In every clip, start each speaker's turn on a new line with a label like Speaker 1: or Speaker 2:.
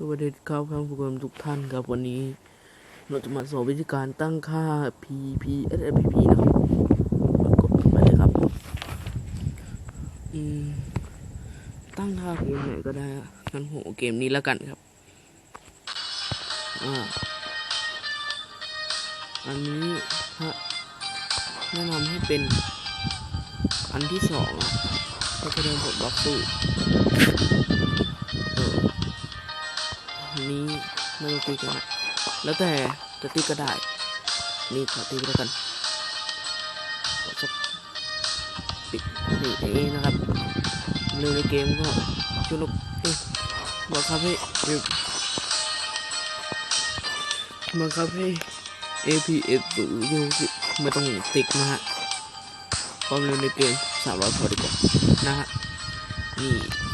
Speaker 1: สวัสดีครับท่านผู้ชมทุกท่านครับวันนี้ เราจะมาสอนวิธีการตั้งค่า PP S F P นะครับกดไปเลยครับอืมตั้งค่าเกมไหนก็ได้งั้นโหเกมนี้แล้วกันครับอ่าอันนี้ฮะแนะนำให้เป็นอันที่สองอะก็จะเดินผลบล็อกสู้ ตีกันนะแล้วแต่จะตีก็ได้ นี่ขอตีแล้วกันขอสักปิดนี่เองนะครับเรื่งในเกมก็ชุนกเอ๊ะบังคับให้เอบังคับให้ APS หรือยูสิไม่ต้องติ๊กนะฮะความเร็วในเกม300พอดีกว่านะฮะนี่นี่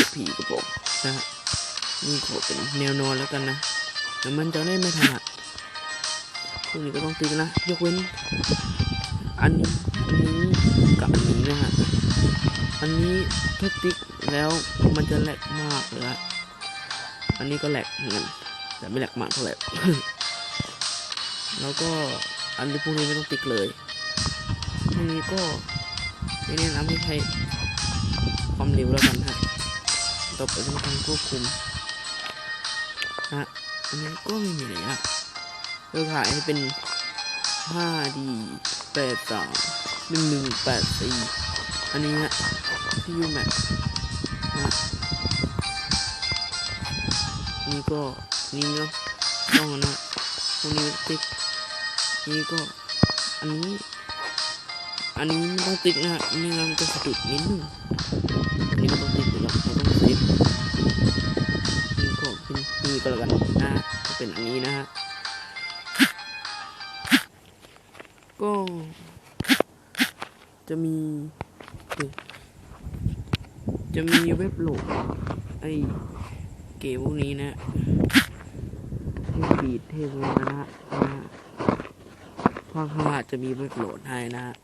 Speaker 1: XP กระบอกนะฮะนี่ขอเป็นแนวนอนแล้วกันนะแต่มันจะได้ไม่ถนัดพวกนี้ก็ต้องตีกันนะ ยกเว้นอันนี้อันนี้กับอันนี้นะฮะ อันนี้ถ้าติ๊กแล้วมันจะแหลกมากเลยฮะอันนี้ก็แหลกเหมือนกันแต่ไม่แหลกมากเท่าไหร่แล้วก็อันนี้พวกนี้ไม่ต้องติ๊กเลยพวกนี้ก็ไม่แนะนำให้ใช้ความเร็วแล้วกันฮะ ต่อไปเป็นการควบคุมนะฮะอันนี้ก็ไม่มีอะไรนะเราขายให้เป็น 5D 8 3 1 1 8 4 อันนี้ฮะที่ยูแม็กนะนี่ก็นี่เนาะต้องนะพวกนี้ติ๊กนี่ก็อันนี้อันนี้ไม่ต้องติ๊กนะฮะไม่งั้นมันจะสะดุดนิดนึงอันนี้ก็ต้องติด ฮะก็เป็นอันนี้นะฮะก็จะมี จะมีเว็บโหลดไอเกมพวกนี้นะเทพบีดเทพนะฮะนะฮะข้างข้างล่าจะมีเว็บโหลดให้นะฮะ